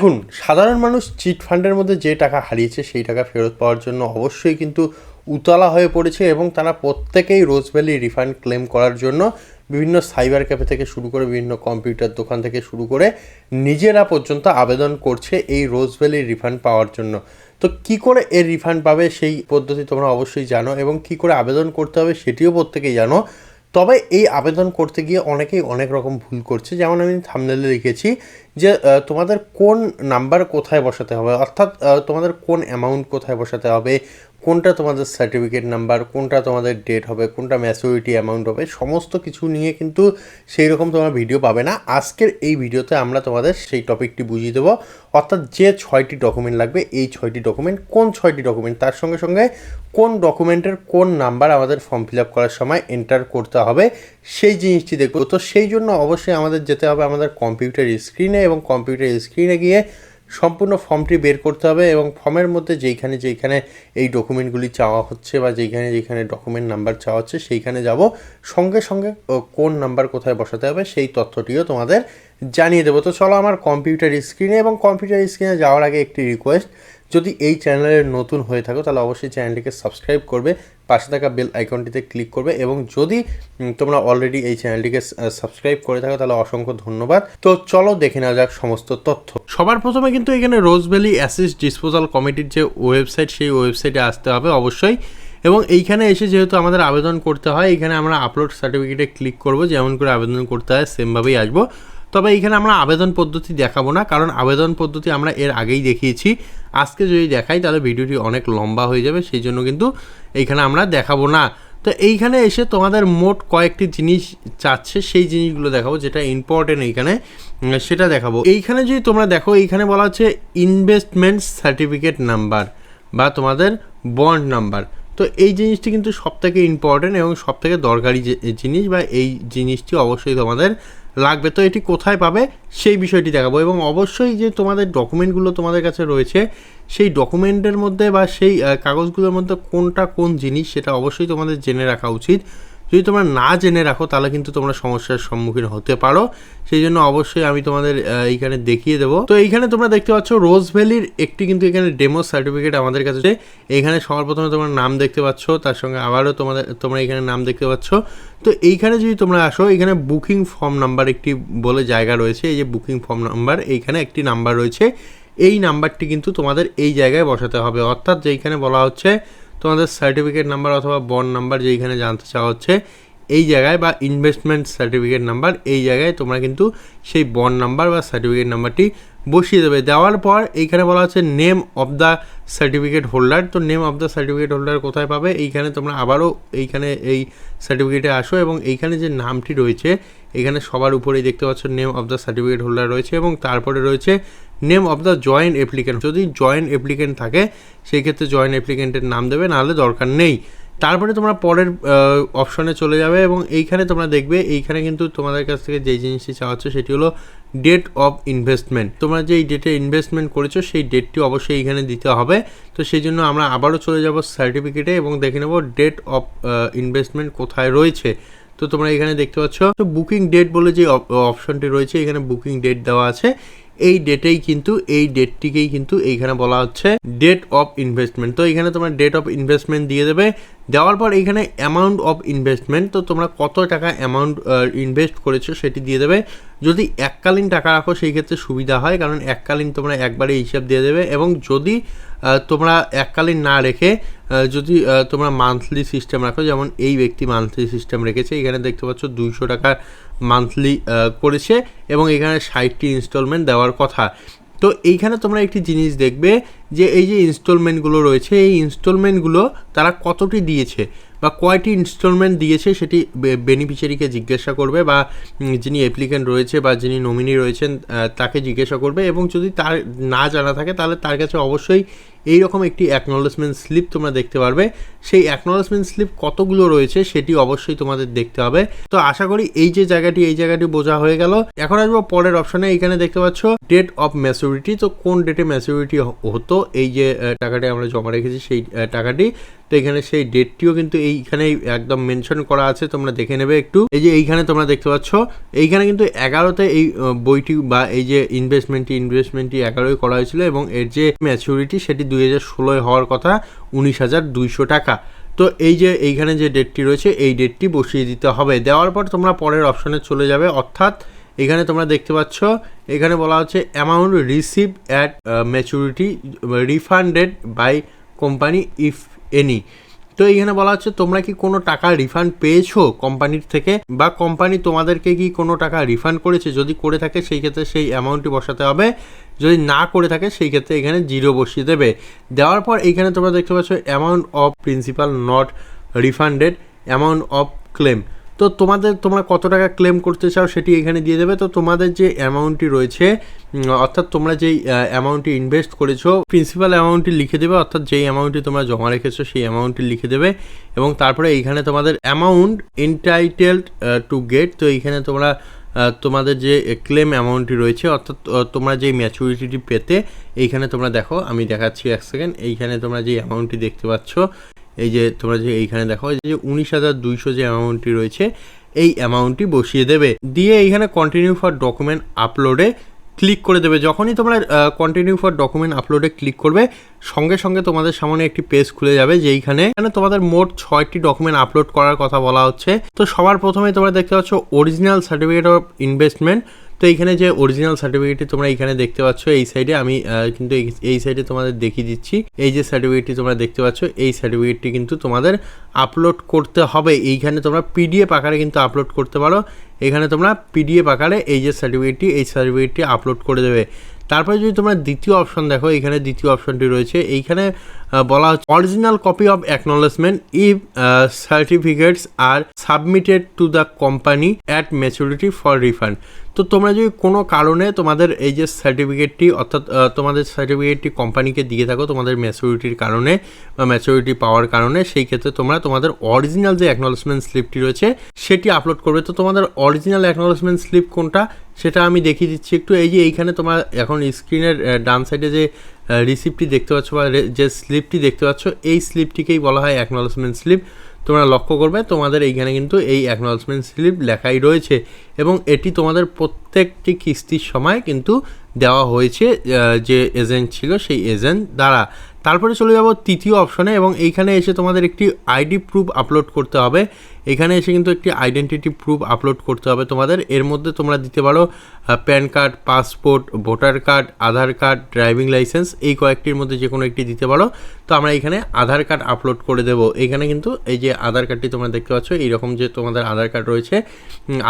দেখুন, সাধারণ মানুষ চিট ফান্ডের মধ্যে যে টাকা হারিয়েছে সেই টাকা ফেরত পাওয়ার জন্য অবশ্যই কিন্তু উতলা হয়ে পড়েছে এবং তারা প্রত্যেকেই রোজভ্যালি রিফান্ড ক্লেম করার জন্য বিভিন্ন সাইবার ক্যাফে থেকে শুরু করে বিভিন্ন কম্পিউটার দোকান থেকে শুরু করে নিজেরা পর্যন্ত আবেদন করছে এই রোজভ্যালি রিফান্ড পাওয়ার জন্য। তো কি করে এর রিফান্ড পাবে সেই পদ্ধতি তোমরা অবশ্যই জানো এবং কি করে আবেদন করতে হবে সেটিও প্রত্যেকেই জানো। তবে এই আবেদন করতে গিয়ে অনেকেই অনেক রকম ভুল করছে। যেমন আমি থামনেলে লিখেছি যে তোমাদের কোন নাম্বার কোথায় বসাতে হবে? অর্থাৎ তোমাদের কোন অ্যামাউন্ট কোথায় বসাতে হবে? কোনটা তোমাদের সার্টিফিকেট নাম্বার কোনটা তোমাদের ডেট হবে, কোনটা ম্যাচুরিটি অ্যামাউন্ট হবে, সমস্ত কিছু নিয়ে কিন্তু সেই রকম তোমরা ভিডিও পাবে না। আজকের এই ভিডিওতে আমরা তোমাদের সেই টপিকটি বুঝিয়ে দেবো। অর্থাৎ যে ছয়টি ডকুমেন্ট লাগবে, এই ছয়টি ডকুমেন্ট কোন ছয়টি ডকুমেন্ট তার সঙ্গে সঙ্গে কোন ডকুমেন্টের কোন নাম্বার আমাদের ফর্ম ফিল আপ করার সময় এন্টার করতে হবে, সেই জিনিসটি দেখব। তো সেই জন্য অবশ্যই আমাদের যেতে হবে আমাদের কম্পিউটার স্ক্রিনে এবং কম্পিউটার স্ক্রিনে গিয়ে সম্পূর্ণ ফর্মটি বের করতে হবে এবং ফর্মের মধ্যে যেইখানে যেইখানে এই ডকুমেন্টগুলি চাওয়া হচ্ছে বা যেইখানে যেখানে ডকুমেন্ট নাম্বার চাওয়া হচ্ছে, সেইখানে যাব। সঙ্গে সঙ্গে কোন নাম্বার কোথায় বসাতে হবে সেই তথ্যটিও তোমাদের জানিয়ে দেবো। তো চলো আমার কম্পিউটার স্ক্রিনে এবং কম্পিউটার স্ক্রিনে যাওয়ার আগে একটি রিকোয়েস্ট যদি এই চ্যানেলের নতুন হয়ে থাকো, তাহলে অবশ্যই চ্যানেলটিকে সাবস্ক্রাইব করবে। পাশে থাকা বেল আইকনটিতে ক্লিক করবে এবং যদি তোমরা অলরেডি এই চ্যানেলটিকে সাবস্ক্রাইব করে থাকো, তাহলে অসংখ্য ধন্যবাদ। তো চলো দেখে নেওয়া যাক সমস্ত তথ্য। সবার প্রথমে কিন্তু এখানে রোজভ্যালি অ্যাসিস্ট ডিসপোজাল কমিটির যে ওয়েবসাইট সেই ওয়েবসাইটে আসতে হবে অবশ্যই। এবং এইখানে এসে যেহেতু আমাদের আবেদন করতে হয়, এখানে আমরা আপলোড সার্টিফিকেটে ক্লিক করব। যেমন করে আবেদন করতে হয় সেমভাবেই আসব। তবে এইখানে আমরা আবেদন পদ্ধতি দেখাবো না, কারণ আবেদন পদ্ধতি আমরা এর আগেই দেখিয়েছি। আজকে যদি দেখাই, তাহলে ভিডিওটি অনেক লম্বা হয়ে যাবে, সেই জন্য কিন্তু এইখানে আমরা দেখাবো না। তো এইখানে এসে তোমাদের মোট কয়েকটি জিনিস চাচ্ছে, সেই জিনিসগুলো দেখাবো, যেটা ইম্পর্টেন্ট এইখানে সেটা দেখাবো। এইখানে যদি তোমরা দেখো, এইখানে বলা হচ্ছে ইনভেস্টমেন্ট সার্টিফিকেট নাম্বার বা তোমাদের বন্ড নাম্বার তো এই জিনিসটি কিন্তু সব থেকে ইম্পর্টেন্ট এবং সব থেকে দরকারি জিনিস বা এই জিনিসটি অবশ্যই তোমাদের লাগবে। তো এটি কোথায় পাবে সেই বিষয়টি দেখাবো এবং অবশ্যই যে তোমাদের ডকুমেন্টগুলো তোমাদের কাছে রয়েছে, সেই ডকুমেন্টের মধ্যে বা সেই কাগজগুলোর মধ্যে কোনটা কোন জিনিস সেটা অবশ্যই তোমাদের জেনে রাখা উচিত। যদি তোমরা না জেনে রাখো, তাহলে কিন্তু তোমরা সমস্যার সম্মুখীন হতে পারো। সেই জন্য অবশ্যই আমি তোমাদের এইখানে দেখিয়ে দেবো। তো এইখানে তোমরা দেখতে পাচ্ছ রোজ ভ্যালির একটি কিন্তু এখানে ডেমো সার্টিফিকেট আমাদের কাছে আছে। এইখানে সবার প্রথমে তোমার নাম দেখতে পাচ্ছ, তার সঙ্গে আবারও তোমাদের, তোমরা এখানে নাম দেখতে পাচ্ছ। তো এইখানে যদি তোমরা আসো, এখানে বুকিং ফর্ম নাম্বার একটি বলে জায়গা রয়েছে। এই যে বুকিং ফর্ম নাম্বার এইখানে একটি নাম্বার রয়েছে। এই নাম্বারটি কিন্তু তোমাদের এই জায়গায় বসাতে হবে। অর্থাৎ যেইখানে বলা হচ্ছে তোমাদের সার্টিফিকেট নাম্বার অথবা বন্ড নাম্বার যেইখানে জানতে চাওয়া হচ্ছে, এই জায়গায় বা ইনভেস্টমেন্ট সার্টিফিকেট নাম্বার এই জায়গায় তোমরা কিন্তু সেই বন্ড নাম্বার বা সার্টিফিকেট নাম্বারটি বসিয়ে দেবে। দেওয়ার পর এইখানে বলা হচ্ছে name of the certificate holder তো name of the certificate holder কোথায় পাবে? এইখানে তোমরা আবারও এইখানে এই সার্টিফিকেটে আসো এবং এইখানে যে নামটি রয়েছে, এখানে সবার উপরেই দেখতে পাচ্ছ name of the certificate holder রয়েছে এবং তারপরে রয়েছে name of the joint applicant যদি জয়েন্ট অ্যাপ্লিকেন্ট থাকে, সেই ক্ষেত্রে জয়েন্ট অ্যাপ্লিকেন্টের নাম দেবে, নাহলে দরকার নেই। তারপরে তোমরা পরের অপশনে চলে যাবে এবং এইখানে তোমরা দেখবে, এইখানে কিন্তু তোমাদের কাছ থেকে যেই জিনিসটি চাওয়া হচ্ছে, সেটি হলো ডেট অফ ইনভেস্টমেন্ট তোমরা যেই ডেটে ইনভেস্টমেন্ট করেছ, সেই ডেটটি অবশ্যই এইখানে দিতে হবে। তো সেই জন্য আমরা আবারও চলে যাব সার্টিফিকেটে এবং দেখে নেব ডেট অফ ইনভেস্টমেন্ট কোথায় রয়েছে। তো তোমরা এখানে দেখতে পাচ্ছ। তো বুকিং ডেট বলে যে অপশনটি রয়েছে, এখানে বুকিং ডেট দেওয়া আছে। এই ডেটেই কিন্তু, এই ডেটটিকেই কিন্তু এইখানে বলা হচ্ছে ডেট অফ ইনভেস্টমেন্ট তো এখানে তোমরা ডেট অফ ইনভেস্টমেন্ট দিয়ে দেবে। দেওয়ার পর এইখানে অ্যামাউন্ট অফ ইনভেস্টমেন্ট তো তোমরা কত টাকা অ্যামাউন্ট ইনভেস্ট করেছ সেটি দিয়ে দেবে। যদি এককালীন টাকা রাখো, সেই ক্ষেত্রে সুবিধা হয়, কারণ এককালীন তোমরা একবারে হিসাব দিয়ে দেবে এবং যদি তোমরা এককালীন না রেখে যদি তোমরা মান্থলি সিস্টেম রাখো, যেমন এই ব্যক্তি মান্থলি সিস্টেম রেখেছে, এখানে দেখতে পাচ্ছ দুইশো টাকা মান্থলি করেছে এবং এখানে ষাটটি ইনস্টলমেন্ট দেওয়ার কথা। তো এইখানে তোমরা একটি জিনিস দেখবে যে এই যে ইনস্টলমেন্টগুলো রয়েছে, এই ইনস্টলমেন্টগুলো তারা কতটি দিয়েছে বা কয়টি ইনস্টলমেন্ট দিয়েছে সেটি বেনিফিশিয়ারিকে জিজ্ঞাসা করবে বা যিনি অ্যাপ্লিকেন্ট রয়েছে বা যিনি নমিনি রয়েছেন তাকে জিজ্ঞাসা করবে এবং যদি তার না জানা থাকে তাহলে তার কাছে অবশ্যই এই রকম একটি অ্যাকনোলেজমেন্ট স্লিপ তোমরা দেখতে পারবে। সেই অ্যাকনোলেজমেন্ট স্লিপ কতগুলো রয়েছে সেটি অবশ্যই তোমাদের দেখতে হবে। তো আশা করি এই যে জায়গাটি, এই জায়গাটি বোঝা হয়ে গেল। এখন আসব পরের অপশনে এখানে দেখতে পাচ্ছ ডেট অফ ম্যাচুরিটি তো কোন ডেটে ম্যাচুরিটি হতো? এই যে টাকাটি আমরা জমা রেখেছি, সেই টাকাটি, তো এখানে সেই ডেটটিও কিন্তু এইখানে একদম মেনশন করা আছে, তোমরা দেখে নেবে একটু। এই যে এইখানে তোমরা দেখতে পাচ্ছ, এইখানে কিন্তু এগারোতে এই বইটি বা এই যে ইনভেস্টমেন্টটি ইনভেস্টমেন্টটি এগারোই করা হয়েছিল এবং এর যে ম্যাচুরিটি সেটি দুই হাজার ষোলোয় হওয়ার কথা, উনিশ হাজার দুইশো টাকা। তো এই যে এইখানে যে ডেটটি রয়েছে, এই ডেটটি বসিয়ে দিতে হবে। দেওয়ার পর তোমরা পরের অপশনে চলে যাবে, অর্থাৎ এখানে তোমরা দেখতে পাচ্ছ, এখানে বলা হচ্ছে amount receive at maturity refunded by company if any তো এইখানে বলা হচ্ছে, তোমরা কি কোনো টাকা রিফান্ড পেয়েছ কোম্পানির থেকে? বা কোম্পানি তোমাদেরকে কি কোনো টাকা রিফান্ড করেছে? যদি করে থাকে, সেই ক্ষেত্রে সেই অ্যামাউন্টটি বসাতে হবে। যদি না করে থাকে, সেই ক্ষেত্রে এখানে জিরো বসিয়ে দেবে। দেওয়ার পর এইখানে তোমরা দেখতে পাচ্ছ amount of principal not refunded amount of claim তো তোমাদের তোমরা কত টাকা ক্লেম করতে চাও সেটি এখানে দিয়ে দেবে। তো তোমাদের যে অ্যামাউন্টটি রয়েছে অর্থাৎ তোমরা যেই অ্যামাউন্টটি ইনভেস্ট করেছ প্রিন্সিপাল অ্যামাউন্টটি লিখে দেবে, অর্থাৎ যেই অ্যামাউন্টটি তোমরা জমা রেখেছো সেই অ্যামাউন্টটি লিখে দেবে। এবং তারপরে এইখানে তোমাদের অ্যামাউন্ট এন্টাইটেলড টু গেট তো এইখানে তোমরা তোমাদের যে ক্লেম অ্যামাউন্টটি রয়েছে, অর্থাৎ তোমরা যেই ম্যাচুরিটিটি পেতে, এইখানে তোমরা দেখো, আমি দেখাচ্ছি এক সেকেন্ড এইখানে তোমরা যে অ্যামাউন্টটি দেখতে পাচ্ছ এই যে তোমরা যে এইখানে দেখো, এই যে উনিশ হাজার দুইশো যে অ্যামাউন্টটি রয়েছে, এই অ্যামাউন্টটি বসিয়ে দেবে। দিয়ে এইখানে কন্টিনিউ ফর ডকুমেন্ট আপলোডে ক্লিক করে দেবে। যখনই তোমরা কন্টিনিউ ফর ডকুমেন্ট আপলোডে ক্লিক করবে, সঙ্গে সঙ্গে তোমাদের সামনে একটি পেজ খুলে যাবে, যেইখানে এখানে তোমাদের মোট ছয়টি ডকুমেন্ট আপলোড করার কথা বলা হচ্ছে। তো সবার প্রথমে তোমরা দেখতে পাচ্ছ অরিজিনাল সার্টিফিকেট অফ ইনভেস্টমেন্ট তো এইখানে যে অরিজিনাল সার্টিফিকেটটি তোমরা এখানে দেখতে পাচ্ছ, এই সাইডে আমি কিন্তু এই- সাইডে তোমাদের দেখিয়ে দিচ্ছি। এই যে সার্টিফিকেটটি তোমরা দেখতে পাচ্ছ, এই সার্টিফিকেটটি কিন্তু তোমাদের আপলোড করতে হবে। এইখানে তোমরা পিডিএফ আকারে কিন্তু আপলোড করতে পারো। এখানে তোমরা পিডিএফ আকারে এই যে সার্টিফিকেটটি এই সার্টিফিকেটটি আপলোড করে দেবে। তারপরে যদি তোমরা দ্বিতীয় অপশন দেখো, এখানে দ্বিতীয় অপশনটি রয়েছে। এইখানে বলা হচ্ছে original copy of acknowledgement if certificates are submitted to the company at maturity for refund তো তোমরা যদি কোনো কারণে তোমাদের এই যে সার্টিফিকেটটি অর্থাৎ তোমাদের সার্টিফিকেটটি কোম্পানিকে দিয়ে থাকো, তোমাদের ম্যাচুরিটির কারণে বা ম্যাচুরিটি পাওয়ার কারণে, সেই ক্ষেত্রে তোমরা তোমাদের অরিজিনাল যে অ্যাকনোলেজমেন্ট স্লিপটি রয়েছে, সেটি আপলোড করবে। তো তোমাদের অরিজিনাল অ্যাকনোলেজমেন্ট স্লিপ কোনটা, সেটা আমি দেখিয়ে দিচ্ছি একটু। এই যে এইখানে তোমার এখন স্ক্রিনের ডান সাইডে যে রিসিপ্টটি দেখতে পাচ্ছ বা যে স্লিপটি দেখতে পাচ্ছ, এই স্লিপটিকেই বলা হয় অ্যাকনোলেজমেন্ট স্লিপ তোমরা লক্ষ্য করবে, তোমাদের এইখানে কিন্তু এই অ্যাকনোলেজমেন্ট স্লিপ লেখাই রয়েছে এবং এটি তোমাদের প্রত্যেকটি কিস্তির সময় কিন্তু দেওয়া হয়েছে যে এজেন্ট ছিল সেই এজেন্ট দ্বারা। তারপরে চলে যাব তৃতীয় অপশনে এবং এইখানে এসে তোমাদের একটি আইডি প্রুফ আপলোড করতে হবে। এখানে এসে কিন্তু একটি আইডেন্টিটি প্রুফ আপলোড করতে হবে তোমাদের। এর মধ্যে তোমরা দিতে পারো PAN card, passport, voter card, Aadhaar card, driving licence, এই কয়েকটির মধ্যে যে কোনো একটি দিতে পারো। তো আমরা এখানে আধার কার্ড আপলোড করে দেবো। এখানে কিন্তু এই যে আধার কার্ডটি তোমরা দেখতে পাচ্ছ, এইরকম যে তোমাদের আধার কার্ড রয়েছে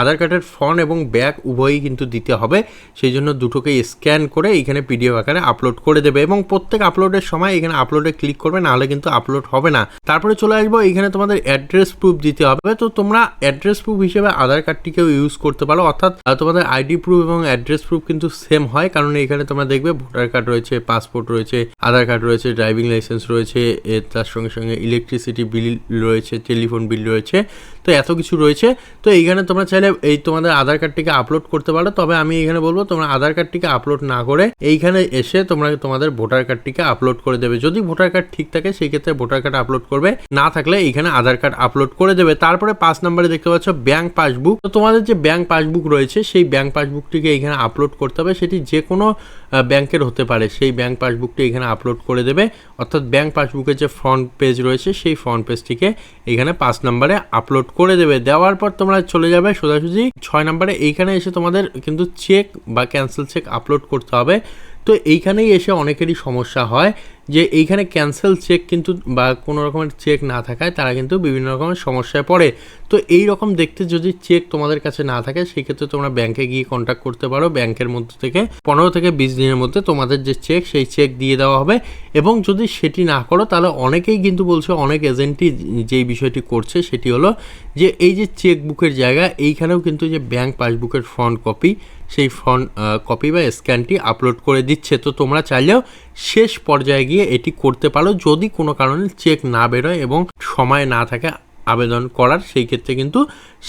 আধার কার্ডের ফ্রন্ট এবং ব্যাক উভয়ই কিন্তু দিতে হবে। সেই জন্য দুটোকেই স্ক্যান করে এইখানে পিডিএফ আকারে আপলোড করে দেবে এবং প্রত্যেক আপলোডের সময় এখানে আপলোডে ক্লিক করবে, নাহলে কিন্তু আপলোড হবে না। তারপরে চলে আসব, এখানে তোমাদের অ্যাড্রেস প্রুফ দিতে হবে। তো তোমরা অ্যাড্রেস প্রুফ হিসেবে আধার কার্ডটিকেও ইউজ করতে পারো। অর্থাৎ তোমাদের আইডি প্রুফ এবং অ্যাড্রেস প্রুফ কিন্তু সেম হয়, কারণ এখানে তোমরা দেখবে ভোটার কার্ড রয়েছে পাসপোর্ট রয়েছে আধার কার্ড রয়েছে ড্রাইভিং লাইসেন্স রয়েছে তার সঙ্গে সঙ্গে ইলেকট্রিসিটি বিল রয়েছে টেলিফোন বিল রয়েছে, তো এত কিছু রয়েছে। তো এইখানে তোমরা চাইলে এই তোমাদের আধার কার্ডটিকে আপলোড করতে পারো। তবে আমি এখানে বলব, তোমরা আধার কার্ডটিকে আপলোড না করে এইখানে এসে তোমরা তোমাদের ভোটার কার্ডটিকে আপলোড করে দেবে। যদি ভোটার কার্ড ঠিক থাকে, সেই ক্ষেত্রে ভোটার কার্ড আপলোড করবে। না থাকলে এইখানে আধার কার্ড আপলোড করে দেবে। তারপরে পাঁচ নম্বরে দেখতে পাচ্ছ ব্যাংক পাসবুক। তো তোমাদের যে ব্যাংক পাসবুক রয়েছে, সেই ব্যাংক পাসবুকটিকে এখানে আপলোড করতে হবে। সেটি যে কোনো ব্যাংকের হতে পারে। সেই ব্যাংক পাসবুকটি এখানে আপলোড করে দেবে। অর্থাৎ ব্যাংক পাসবুকের যে ফ্রন্ট পেজ রয়েছে, সেই ফ্রন্ট পেজটিকে এখানে পাঁচ নম্বরে আপলোড করে দেবে। দেওয়ার পর তোমরা চলে যাবে সোজাসুজি ছয় নম্বরে। এইখানে এসে তোমাদের কিন্তু চেক বা ক্যান্সেল চেক আপলোড করতে হবে। তো এইখানেই এসে অনেকেরই সমস্যা হয়। যে এইখানে ক্যান্সেল চেক কিন্তু বা কোনো রকমের চেক না থাকায় তারা কিন্তু বিভিন্ন রকমের সমস্যায় পড়ে। তো এই রকম দেখতে যদি চেক তোমাদের কাছে না থাকে সেই ক্ষেত্রে তোমরা ব্যাংকে গিয়ে কন্ট্যাক্ট করতে পারো। ব্যাংকের মধ্যে থেকে পনেরো থেকে বিশ দিনের মধ্যে তোমাদের যে চেক সেই চেক দিয়ে দেওয়া হবে। এবং যদি সেটি না করো, তাহলে অনেকেই কিন্তু বলছে, অনেক এজেন্টই যেই বিষয়টি করছে, সেটি হলো যে এই যে চেক বুকের জায়গা, এইখানেও কিন্তু যে ব্যাংক পাসবুকের ফ্রন্ট কপি সেই ফ্রন্ট কপি বা স্ক্যানটি আপলোড করে দিচ্ছে। তো তোমরা চাইলেও শেষ পর্যায়ে গিয়ে এটি করতে পারো যদি কোনো কারণে চেক না বেরোয় এবং সময় না থাকে আবেদন করার। সেই ক্ষেত্রে কিন্তু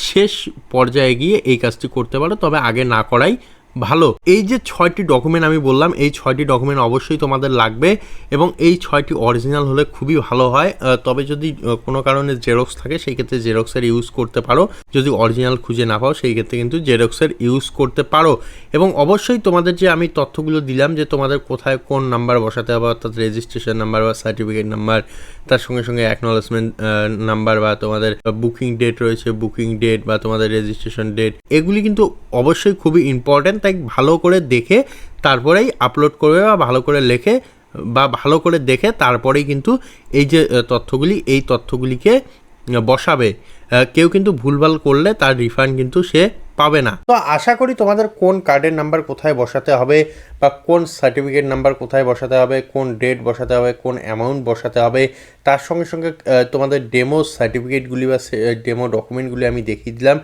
শেষ পর্যায়ে গিয়ে এই কাজটি করতে পারো। তবে আগে না করাই ভালো। এই যে ছয়টি ডকুমেন্ট আমি বললাম, এই ছয়টি ডকুমেন্ট অবশ্যই তোমাদের লাগবে এবং এই ছয়টি অরিজিনাল হলে খুবই ভালো হয়। তবে যদি কোনো কারণে জেরক্স থাকে, সেই ক্ষেত্রে জেরক্সের ইউজ করতে পারো। যদি অরিজিনাল খুঁজে না পাও, সেই ক্ষেত্রে কিন্তু জেরক্সের ইউজ করতে পারো। এবং অবশ্যই তোমাদের যে আমি তথ্যগুলো দিলাম যে তোমাদের কোথায় কোন নাম্বার বসাতে হবে, অর্থাৎ রেজিস্ট্রেশন নাম্বার বা সার্টিফিকেট নাম্বার তার সঙ্গে সঙ্গে অ্যাকনলেজমেন্ট নাম্বার বা তোমাদের বুকিং ডেট রয়েছে বুকিং ডেট বা তোমাদের রেজিস্ট্রেশন ডেট এগুলি কিন্তু অবশ্যই খুবই ইম্পর্ট্যান্ট তাই ভালো করে দেখে তারপরেই আপলোড করবে বা ভালো করে লেখে বা ভালো করে দেখে তারপরেই কিন্তু এই যে তথ্যগুলি, এই তথ্যগুলিকে বসাবে। কেউ কিন্তু ভুলভাল করলে তার রিফান্ড কিন্তু সে পাবে না। তো আশা করি তোমাদের কোন কার্ডের নাম্বার কোথায় বসাতে হবে বা কোন সার্টিফিকেট নাম্বার কোথায় বসাতে হবে, কোন ডেট বসাতে হবে, কোন অ্যামাউন্ট বসাতে হবে, তার সঙ্গে সঙ্গে তোমাদের ডেমো সার্টিফিকেটগুলি বা ডেমো ডকুমেন্টগুলি আমি দেখিয়ে দিলাম।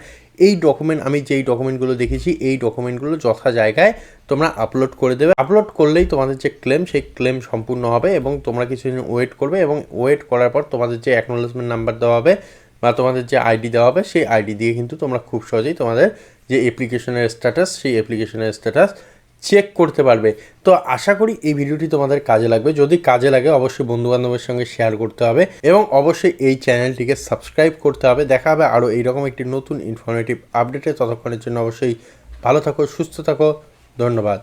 এই ডকুমেন্ট আমি যেই ডকুমেন্টগুলো দেখেছি, এই ডকুমেন্টগুলো যথা জায়গায় তোমরা আপলোড করে দেবে। আপলোড করলেই তোমাদের যে ক্লেম সেই ক্লেম সম্পূর্ণ হবে এবং তোমরা কিছুদিন ওয়েট করবে এবং ওয়েট করার পর তোমাদের যে অ্যাকনোলেজমেন্ট নাম্বার দেওয়া হবে বা তোমাদের যে আইডি দেওয়া হবে, সেই আইডি দিয়ে কিন্তু তোমরা খুব সহজেই তোমাদের যে অ্যাপ্লিকেশনের স্ট্যাটাস সেই অ্যাপ্লিকেশনের স্ট্যাটাস চেক করতে পারবে। তো আশা করি এই ভিডিওটি তোমাদের কাজে লাগবে। যদি কাজে লাগে, অবশ্যই বন্ধু বান্ধবের সঙ্গে শেয়ার করতে হবে এবং অবশ্যই এই চ্যানেলটিকে সাবস্ক্রাইব করতে হবে। দেখা হবে আরও এইরকম একটি নতুন ইনফরমেটিভ আপডেটে ততক্ষণের জন্য অবশ্যই ভালো থাকো, সুস্থ থাকো। ধন্যবাদ।